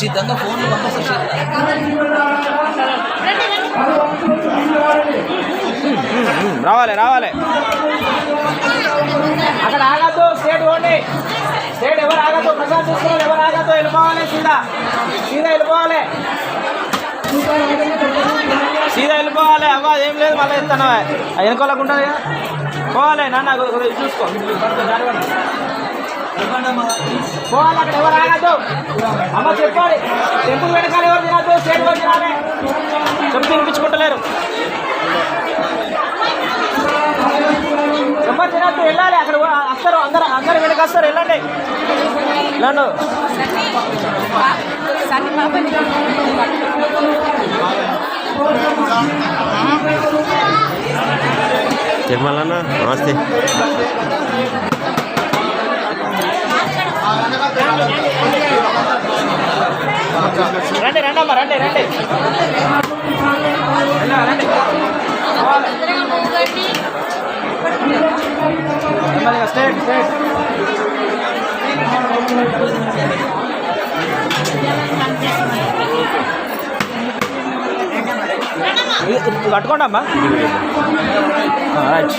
సిద్ధంగా ఫోన్ రావాలి రావాలి. అక్కడ ఆగద్దు స్టేట్ ఓన్లీ. స్టేట్ ఎవరు ఆగద్దు? ప్రసాద్ తీసుకున్నారు ఎవరు ఆగద్దు? వెళ్ళిపోవాలి సీదా. సీదా వెళ్ళిపోవాలి. సీదా వెళ్ళిపోవాలి అవ్వదు ఏం లేదు మళ్ళీ ఇస్తాను వెనుకోలేకుంటుంది కదా. పోవాలి నాన్న చూసుకో. పోవాలి అక్కడ ఎవరు ఆగద్దు అమ్మ చెప్పాలి. టెంపుల్ వెనకాల ఎవరు తినద్దు స్టేట్ ఎవరు తినాలి చెప్పు తినిపించుకుంటలేరు ఎవరు తినద్దు వెళ్ళాలి. అక్కడ వస్తారు అందరు అందరు వెనక వస్తారు వెళ్ళండి. నన్ను. సన్ని తిరుమలన్న నమస్తే. రండి రండి అమ్మ రండి రండి. State state. ఇది కట్టుకోండి అమ్మా. రైట్.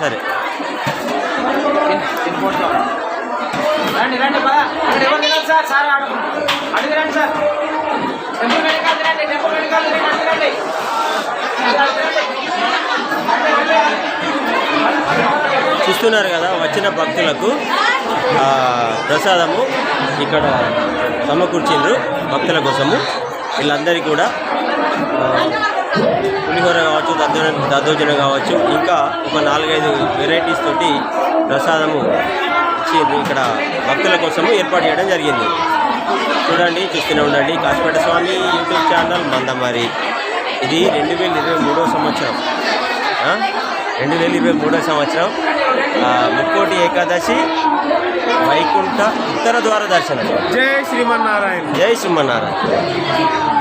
సరే. రండి రండి పద. అక్కడ ఎవరు తినదు సార్? సార్ అడుగు అడిగి రండి సార్. టెంపుల్ వెనకాల తినండి టెంపుల్ వెనకాల తినండి అడిగి రండి. చూస్తున్నారు కదా వచ్చిన భక్తులకు ఆ, ప్రసాదము ఇక్కడ సమకూర్చిండ్రు భక్తుల కోసము. వీళ్ళందరికీ కూడా పులిహోర కావచ్చు దద్దోజన దద్దోజనం కావచ్చు ఇంకా ఒక నాలుగైదు వెరైటీస్ తోటి ప్రసాదము ఇచ్చిండ్రు ఇక్కడ భక్తుల కోసము ఏర్పాటు చేయడం జరిగింది. చూడండి చూస్తూనే ఉండండి. Kasipeta Swamy YouTube channel Mandamarri. ఇది రెండు వేల ఇరవై మూడో సంవత్సరం. రెండు వేల ఇరవై మూడో సంవత్సరం ముక్కోటి ఏకాదశి వైకుంఠ ఉత్తర ద్వార దర్శనం. జై శ్రీమన్నారాయణ. జై సింహనారాయణ